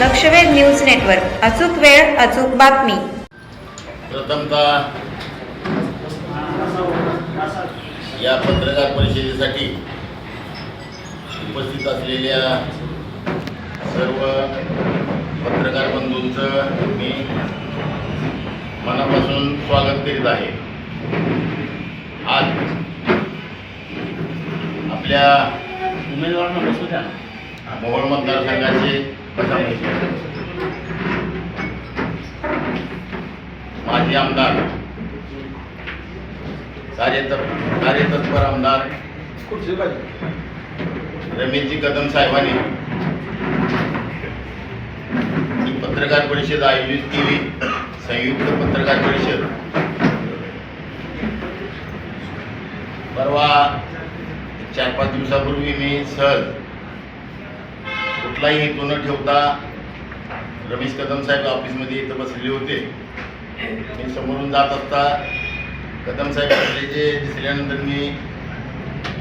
लक्षवेध news network. अचूक वेळ अचूक बातमी. प्रथमतः या पत्रकार परिषदेसाठी उपस्थित असलेल्या सर्व पत्रकार बंधूंचं मी मनापासून स्वागत करीत आहे. आज आपल्या उमेदवारांना बसू द्या. मोहोळ मतदारसंघाचे माजी आमदार कार्यत कार्यतत्पर आमदार रमेशजी कदम साहेबांनी ही पत्रकार परिषद आयोजित केली. संयुक्त पत्रकार परिषद. परवा चार पाच दिवसापूर्वी मी सहज कुठलाही हेतू न ठेवता रमेश कदम साहेब ऑफिसमध्ये इथं बसलेले होते. मी समोरून जात असता कदम साहेब बसलेचे दिसल्यानंतर मी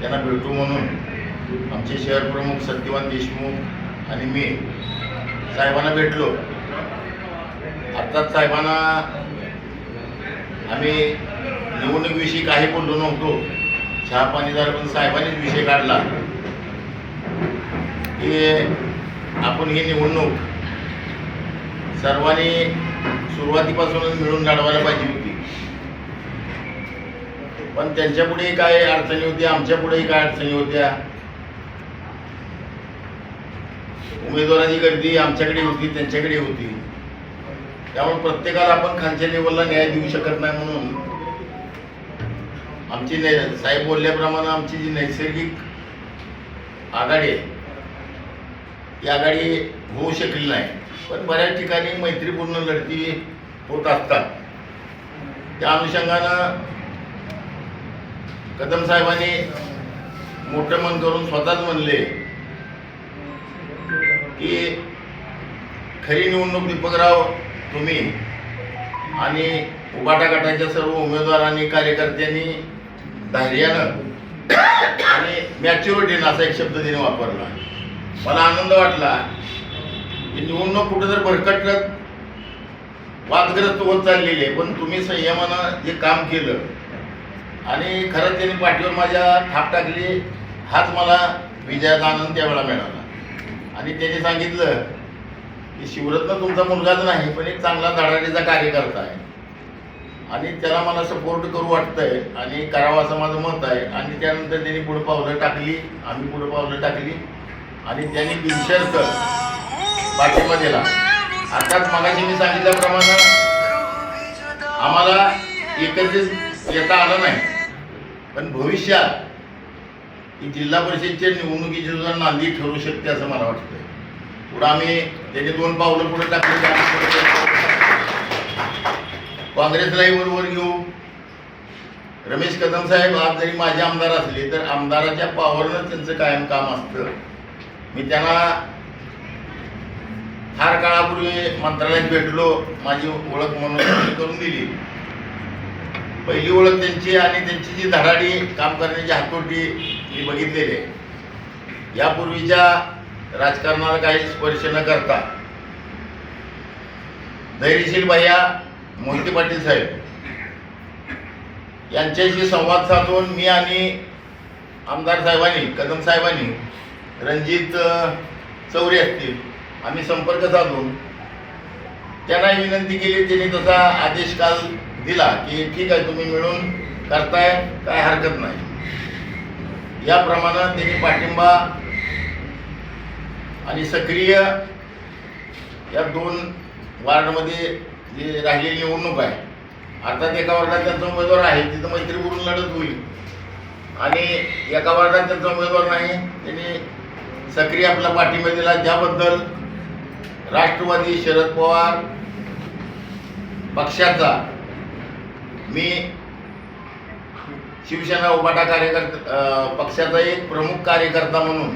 त्यांना भेटू म्हणून आमचे शहर प्रमुख सत्यवान देशमुख आणि मी साहेबांना भेटलो. अर्थात साहेबांना आम्ही निवडणुकीविषयी काही बोललो नव्हतो. चहा पाणीदार पण साहेबांनीच विषय काढला. की आपण ही निवडणूक सर्वांनी सुरुवातीपासूनच मिळून लढवायला पाहिजे होती. पण त्यांच्यापुढेही काय अडचणी होत्या आमच्यापुढेही काय अडचणी होत्या. उमेदवारांची गर्दी आमच्याकडे होती त्यांच्याकडे होती. त्यामुळे प्रत्येकाला आपण खालच्या लेवलला न्याय देऊ शकत नाही म्हणून आमची नै साहेब बोलल्याप्रमाणे आमची जी नैसर्गिक आघाडी आहे ही आघाडी होऊ शकली नाही. पण बऱ्याच ठिकाणी मैत्रीपूर्ण लढती होत असतात. त्या अनुषंगानं कदम साहेबांनी मोठं मन करून स्वतःच म्हणले की खरी निवडणूक दीपकराव तुम्ही आणि उबाटा गटाच्या सर्व उमेदवारांनी कार्यकर्त्यांनी धैर्यानं आणि मॅच्युरिटीनं असा एक शब्द तिने वापरला. मला आनंद वाटला की निवडणूक कुठं जर भरकटत वादग्रस्त होत चाललेली आहे पण तुम्ही संयमानं जे काम केलं आणि खरंच त्यांनी पाठीवर माझ्या थाप टाकली हाच मला विजयाचा आनंद त्यावेळेला मिळाला. आणि त्यांनी सांगितलं की शिवरत्न तुमचा मुलगाच नाही पण एक चांगला धडाडीचा कार्यकर्ता आहे. आणि त्याला मला सपोर्ट करू वाटतंय आणि करावं असं माझं मत आहे. आणि त्यानंतर त्यांनी पुढं पावलं टाकली आम्ही पुढं पावलं टाकली. आणि त्यांनी बिनशर्त पाठिंबा दिला अर्थात मगाशी मी सांगितल्याप्रमाणे आम्हाला एकत्रित येता आलं नाही. पण भविष्यात ही जिल्हा परिषदच्या निवडणुकीची सुद्धा नांदी ठरू शकते असं मला वाटतंय. पुढं आम्ही त्याने दोन पावलं पुढे टाकले काँग्रेसलाही बरोबर घेऊ. रमेश कदम साहेब आज जरी माझे आमदार असले तर आमदाराच्या पावरनं त्यांचं कायम काम असतं. मी त्यांना फार काळापूर्वी मंत्रालयात भेटलो माझी ओळख म्हणून करून दिली. पहिली ओळख त्यांची आणि त्यांची जी धडाडी काम करण्याची हातोटी मी बघितलेली आहे. यापूर्वीच्या राजकारणाला काही स्पर्श न करता धैर्यशील भैया मोहिते पाटील साहेब यांच्याशी संवाद साधून मी आणि आमदार साहेबांनी कदम साहेबांनी रणजित चौरे असतील. आम्ही संपर्क साधून त्यांना विनंती केली. त्यांनी तसा आदेश काल दिला की ठीक आहे तुम्ही मिळून करताय काय हरकत नाही. याप्रमाणे त्यांनी पाठिंबा आणि सक्रिय या दोन वार्डमध्ये जे राहिलेली निवडणूक आहे अर्थात एका वार्डात त्यांचा उमेदवार आहे तिथं मैत्री करून लढत होईल. आणि एका वार्डात त्यांचा उमेदवार नाही त्यांनी सक्रिय आपला पाठिंबा दिला. ज्याबद्दल राष्ट्रवादी शरद पवार पक्षाचा मी शिवसेना उपाटा कार्यकर्ता पक्षाचा एक प्रमुख कार्यकर्ता म्हणून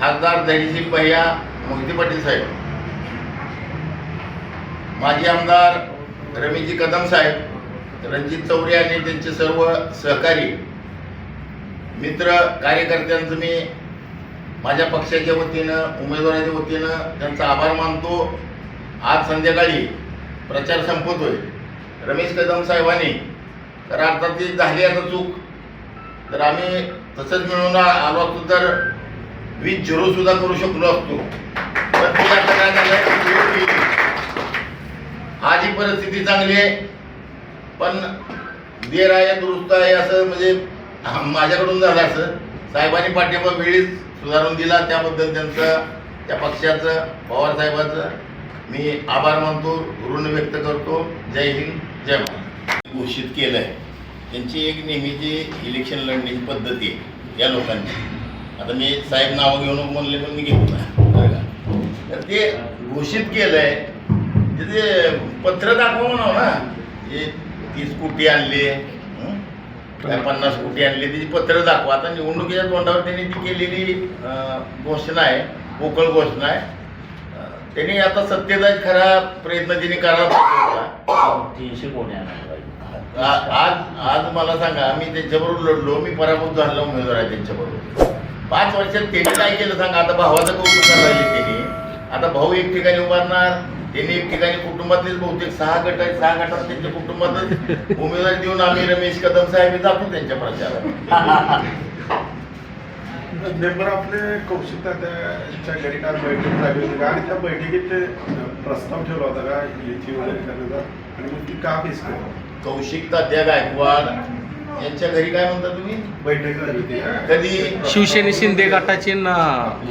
खासदार धैर्यशील भैया मोहिते पाटील साहेब माजी आमदार रमेशजी कदम साहेब रणजित चौरे आणि त्यांचे सर्व सहकारी मित्र कार्यकर्त्यांचं मी माझ्या पक्षाच्या वतीनं उमेदवाराच्या वतीनं त्यांचा आभार मानतो. आज संध्याकाळी प्रचार संपवतोय रमेश कदम साहेबांनी तर अर्थात ती झाली आता चूक. तर आम्ही तसंच मिळून आलो असतो तर वीज झिरो सुद्धा करू शकलो असतो. पण ते आता काय झालं आज ही परिस्थिती चांगली आहे. पण देर आहे दुरुस्त आहे असं म्हणजे माझ्याकडून झालं असं. साहेबांनी पाठिंबा वेळीच सुधारून दिला त्याबद्दल त्यांचं त्या पक्षाचं पवार साहेबाचं. मी आभार मानतो ऋण व्यक्त करतो. जय हिंद जय भारत घोषित केलं आहे त्यांची एक नेहमीची इलेक्शन लढण्याची पद्धती आहे या लोकांची. आता मी साहेब नावं घेऊन म्हणले पण मी घेतो ना. तर ते घोषित केलं आहे तिथे पत्र दाखवा म्हणावं ना. हे तीस कोटी आणले पन्नास कोटी आणले त्याची पत्र दाखवा. आता निवडणुकीच्या तोंडावर त्यांनी ती केलेली घोषणा आहे पोकळ घोषणा आहे. त्यांनी आता सत्तेचा खरा प्रयत्न त्यांनी पाहिजे होता. तीनशे आ- आज आज मला सांगा मी त्यांच्याबरोबर लढलो मी पराभूत झालो उमेदवार आहे त्यांच्याबरोबर. पाच वर्षात त्यांनी काय केलं सांगा आता भावाचं कौतुक करायला त्यांनी. आता भाऊ एक ठिकाणी उभारणार त्यांनी एक ठिकाणी कुटुंबातलेच बहुतेक सहा गट आहेत सहा गटात त्यांच्या कुटुंबातच उमेदवारी देऊन आम्ही रमेश कदम साहेब जातो त्यांच्या प्रचारात. नेबर आपले कौशिक तात्याच्या घरी काल बैठक झाली होती का? आणि त्या बैठकीत ते प्रस्ताव ठेवला होता का? युती वगैरे करण्याचा आणि मग ती का मिस केलं? कौशिक तात्या गायकवाड यांच्या घरी काय म्हणता तुम्ही? बैठक झाली होती का? कधी? शिवसेने शिंदे गटाची न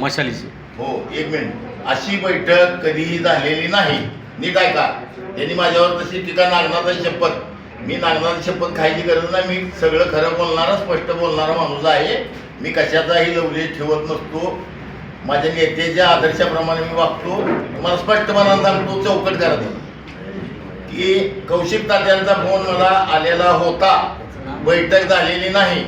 मशालीची. हो एक मिनिट. अशी बैठक कधीही झालेली नाही. नीट ऐका त्यांनी माझ्यावर तशी टीका नागनाथ शपथ. मी नागनाथ शपथ खायची गरज नाही. मी सगळं खरं बोलणारा स्पष्ट बोलणारा माणूस आहे. मी कशाचाही लवले ठेवत नसतो. माझ्या नेत्याच्या आदर्शाप्रमाणे मी वागतो. तुम्हाला स्पष्टपणानं सांगतो चौकट करा की कौशिक तात्यांचा फोन मला आलेला होता. बैठक झालेली नाही.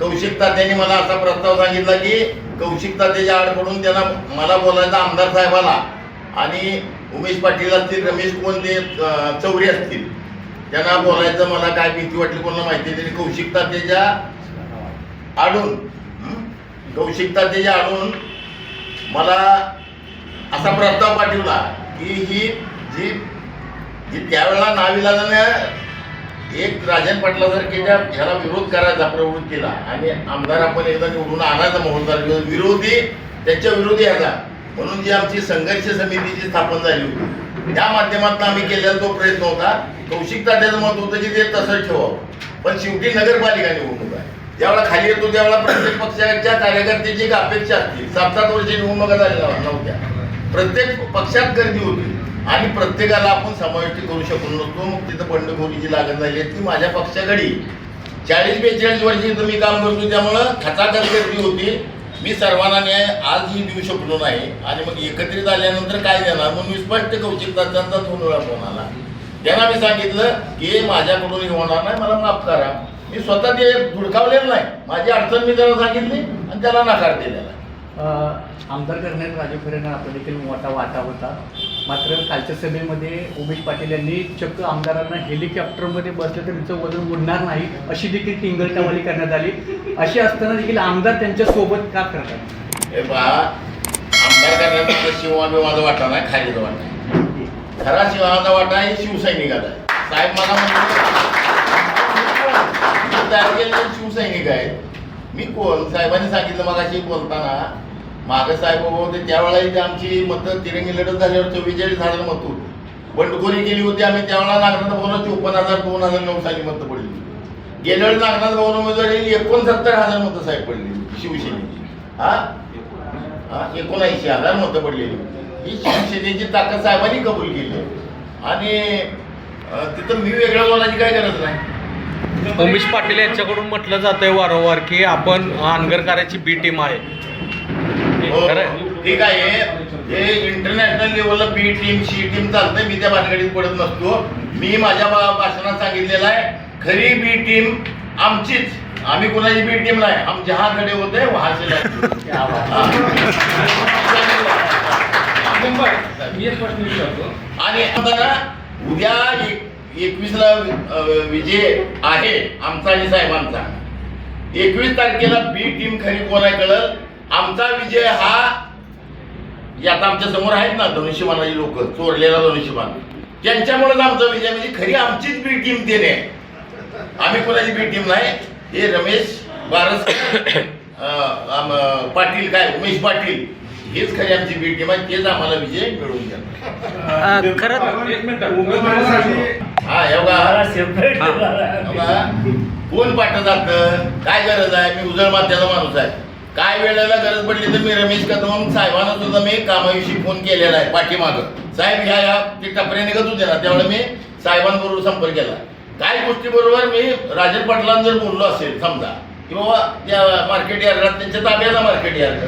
कौशिक तात्यांनी मला असा प्रस्ताव सांगितला की कौशिक तात्याच्या आड पडून त्यांना मला बोलायचं आमदार साहेबाला. आणि उमेश पाटील असतील रमेश कोणते चौरे असतील त्यांना बोलायचं मला काय भीती वाटली कोणाला माहिती त्यांनी कौशिक तात्याच्या आडून कौशिक तात्याच्या आडून मला असा प्रस्ताव पाठवला की ही जी जी त्यावेळेला नाविलाजाने एक राजन पाटलासारख्याच्या ह्याला विरोध करायचा प्रवृत्तीला आणि आमदार आपण एकदा निवडून आणायचा महोत्सव विरोधी त्याच्या विरोधी आला म्हणून जी आमची संघर्ष समितीची स्थापन झाली होती त्या माध्यमातून आम्ही केलेला तो प्रयत्न होता. कौशिक त्याचं मत होतं की ते तसंच ठेवावं. पण शेवटी नगरपालिका निवडणूक आहे. ज्यावेळा खाली येतो त्यावेळेला प्रत्येक पक्षाच्या कार्यकर्त्याची एक अपेक्षा असतील सात सात वर्ष निवडणुका झालेल्या नव्हत्या. प्रत्येक पक्षात गर्दी होती. आणि प्रत्येकाला आपण समाविष्ट करू शकलो नसतो. मग तिथं बंडखोरीची लागण झाली. ती माझ्या पक्षाकडे. चाळीस बेचाळीस वर्षी इथं मी काम करतो त्यामुळं खचाखच गर्दी होती. मी सर्वांना न्याय आजही देऊ शकलो नाही. आणि मग एकत्रित आल्यानंतर काय देणार? म्हणून मी स्पष्ट कौशिक तात्यांचा दोन वेळा फोन आला त्यांना मी सांगितलं की माझ्याकडून हे होणार नाही मला माफ करा. मी स्वतः ते धुडकावलेलं नाही. माझी अडचण मी त्याला सांगितली आणि त्याला नकार दिलेला. आमदार करण्यात राजू खरेंना आपण देखील मोठा वाटा होता. मात्र कालच्या सभेमध्ये उमेश पाटील यांनी चक्क आमदारांना हेलिकॉप्टरमध्ये बसलं तर तिचं वजन उडणार नाही अशी देखील टिंगलटावाली करण्यात आली. अशी असताना देखील आमदार त्यांच्यासोबत का करतात हे पहा आमदार करण्याचा माझा माझा वाटा नाही खालीचा वाटा खरा शिवाचा वाटा हे शिवसैनिकाचा आहे. साहेब मला म्हणतो तयार केलेले शिवसैनिक आहेत मी कोण? साहेबांनी सांगितलं मगाशी बोलताना मागे साहेब होते त्यावेळेला इथे आमची मतं तिरंगी लढत झाल्यावर चव्वेचाळीस हजार मत होती बंडखोरी केली होती आम्ही त्यावेळेला नागनाथ भवनात चोपन्न हजार दोन हजार नऊ साली मतं पडली. गेल्यावर गेल्या वेळी नागनाथ भवन उमेदवारी एकोणसत्तर हजार मतं साहेब पडली शिवसेनेची. हा? एकोणऐंशी हजार मतं पडलेली. ही शिवसेनेची ताकद साहेबांनी कबूल केली. आणि तिथं मी वेगळ्या बोलायची काय गरज नाही. उमेश पाटील यांच्याकडून म्हटलं जातंय वारंवार की आपण अनगरकाराची बी टीम आहे. हो? ठीक आहे. हे इंटरनॅशनल लेवलला बी टीम सी टीम चालतंय. मी त्या भानगडीत पडत नसतो. मी माझ्या भाषणात सांगितलेलं आहे. खरी बी टीम आमचीच. आम्ही कुणाची बी टीम नाही. हम जहा खडे होते. वहां से लाते. हा. प्रश्न विचारतो. आणि आता ना उद्या एक एकवीसला विजय आहे आमचा आणि साहेबांचा. एकवीस तारखेला बी टीम खरी कोण आहे कळल? आमचा विजय हा आता आमच्यासमोर आहेत ना धनुष्यमानाची लोक चोरलेला धनुष्यमान त्यांच्यामुळेच आमचा विजय म्हणजे खरी आमचीच बी टीम ते नाही आम्ही कोणाची बी टीम नाही. हे रमेश बारस पाटील काय उमेश पाटील हेच खरी आमची बी टीम आहे तेच आम्हाला विजय मिळवून द्या. खरं हा एवढा कोण पाठं जातं काय गरज आहे? मी उजळ माथ्याचा माणूस आहे. काय वेळेला गरज पडली तर मी रमेश कदम साहेबांना सुद्धा मी कामाविषयी फोन केलेला आहे पाठीमागं. साहेब ह्या ह्या ते टपरे निघत होते ना त्यावेळेला मी साहेबांबरोबर संपर्क केला. काय गोष्टीबरोबर मी राजन पाटलां जर बोललो असेल समजा की बाबा त्या मार्केट यार्डात त्यांच्या ताब्याला मार्केट यार्ड.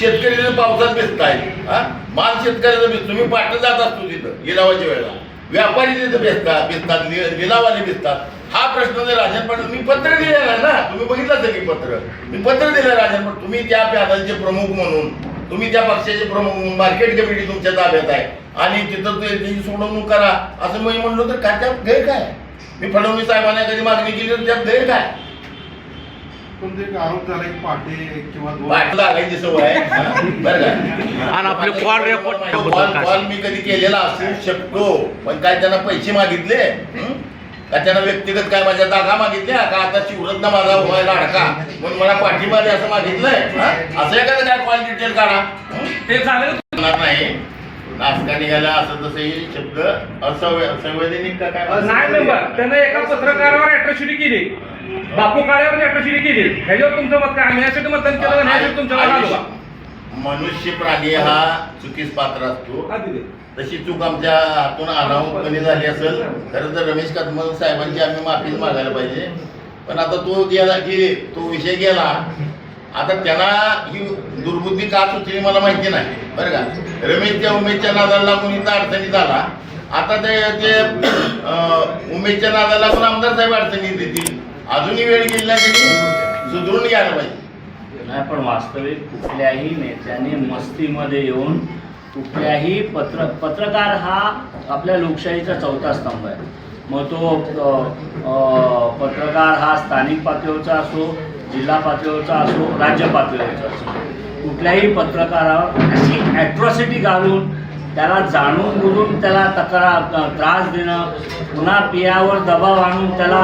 शेतकरी जर पावसात भिजताय. हा? माल शेतकऱ्याचा भिजतो. मी पाटलं जात असतो तिथं लिलावाच्या वेळेला. व्यापारी तिथं भिजतात भिजतात लिलावाले भिजतात. हा प्रश्न जर राजन पाटील मी पत्र दिलेलं आहे ना. तुम्ही बघितलं की पत्र? मी पत्र दिलं राजन पाटील. तुम्ही त्या पॅनलचे प्रमुख म्हणून तुम्ही त्या पक्षाचे प्रमुख म्हणून मार्केट कमिटी तुमच्या ताब्यात आहे. आणि तिथं ते सोडवणूक करा. असं मी म्हणलो तर काय त्यात गैर काय? मी फडणवीस साहेबांना कधी मागणी केली तर त्यात गैर काय? पण ते एक आरोप झाला की पाटे किंवा दोन वाट लागायची सवय आहे. हा? बरं का? आणि आपले कॉल मी कधी केलेला असू शकतो. पण काय त्यांना पैसे मागितले? का त्यांना व्यक्तिगत काय माझ्या जागा मागितल्या? का आता शिवरत्न माझा व्हायला अडका म्हणून मला पाठिंबा द्या असं मागितलंय? असं एखादं काय कॉल डिटेल काढा? ते झालं होणार नाही. नाचका निघाला असं तसं हे शब्द असंवै- असंवैधानिक का काय? नाही त्यानं एका पत्रकारावर अॅट्रॉसिटी केली. बापू काळ्यावर अॅट्रॉसिटी केली. ह्याच्यावर तुमचं मत काय? आम्ही यासाठी मतदान केलं आणि ह्यासाठी तुमच्यावर आलो का? मनुष्य प्राणी हा चुकीस पात्र असतो. तशी चूक आमच्या हातून अनाहूतपणे झाली असेल खरं तर रमेश कदम साहेबांची आम्ही माफीच मागायला पाहिजे. पण आता तो गेला गेले तो विषय गेला. आता त्यांना ही दुर्बुद्धी का सुचली मला माहिती नाही. बरं का? रमेशच्या उमेशच्या नादाला लागून इथं अडचणीत आला. आता ते उमेशच्या नादाला लागून आमदार साहेब अडचणीत देतील अजूनही वेळ गेली नाही सुधरून घ्यायला पाहिजे. नाही पण वास्तविक कुठल्याही नेत्याने मस्तीमध्ये येऊन कुठल्याही पत्र पत्रकार हा आपल्या लोकशाहीचा चौथा स्तंभ आहे. मग तो पत्रकार हा स्थानिक पातळीवरचा असो जिल्हा पातळीवरचा असो राज्य पातळीवरचा असो कुठल्याही पत्रकारावर अशी ॲट्रॉसिटी घालून त्याला जाणून बुजून त्याला तक्रार त्रास देणं पुन्हा पियावर दबाव आणून त्याला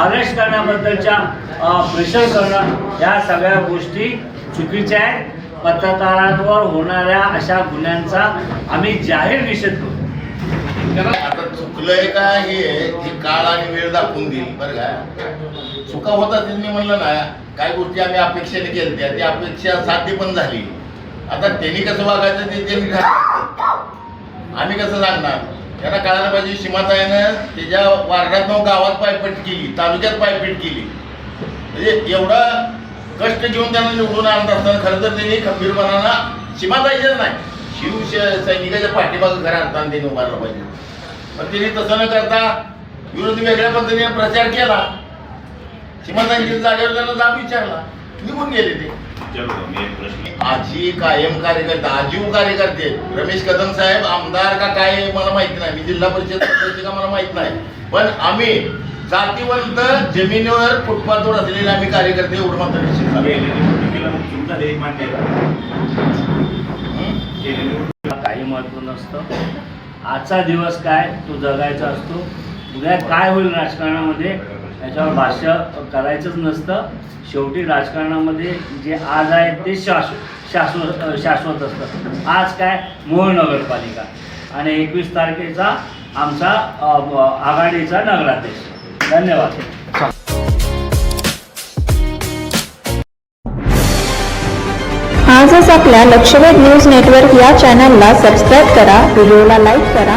अरेस्ट करण्याबद्दलच्या प्रेशर करणं या सगळ्या गोष्टी चुकीच्या आहेत. पत्रकारांवर होणाऱ्या अशा गुन्ह्यांचा आम्ही जाहीर निषेध करू आता चुकलंय का हे हे काळ आणि वेळ दाखवून देईल बरं का? चुका होता मी म्हणलं ना काय गोष्टी आम्ही अपेक्षेने केल्या त्या ती अपेक्षा साध्य पण झाली. आता त्यांनी कसं वागायचं ते त्यांनी आम्ही कसं सांगणार? त्यांना कळायला पाहिजे सीमाताईनं त्याच्या वार्डात गावात पायपीट केली तालुक्यात पायपीट केली. म्हणजे एवढा कष्ट घेऊन त्यांना निवडून आणत असताना खरं तर त्यांनी खंबीरपणानं सीमाताईचं नाही शिव सैनिकाच्या पाठीमागं खऱ्या अर्थानं त्यांनी उभारलं पाहिजे. पण त्यांनी तसं न करता विरोधी वेगळ्या पद्धतीने प्रचार केला. सीमाताईंच्या जागेवर त्यांना जाब विचारला. निघून गेले ते. आजी कायम कार्यकर्ते आजीव कार्यकर्ते. रमेश कदम साहेब आमदार का काय मला माहिती नाही. मी जिल्हा परिषद का मला माहीत नाही. पण आम्ही जातीवंत जमिनीवर फुटपाथवर असलेले आम्ही कार्यकर्ते एवढं मात्र निश्चित झालो. हं? काही महत्त्व नसतं. आजचा दिवस काय? तो जगायचा असतो. उद्या काय होईल राजकारणामध्ये? त्याच्यावर भाष्य करायचंच नसतं. शेवटी राजकारणामध्ये जे आज आहे ते शाश्वत शाश्वत शाश्वत असतं. आज काय? मोहोळ नगरपालिका. आणि एकवीस तारखेचा आमचा आघाडीचा नगराध्यक्ष. धन्यवाद. आजच आपल्या लक्षवेध न्यूज नेटवर्क या चॅनलला सबस्क्राईब करा व्हिडिओला लाईक करा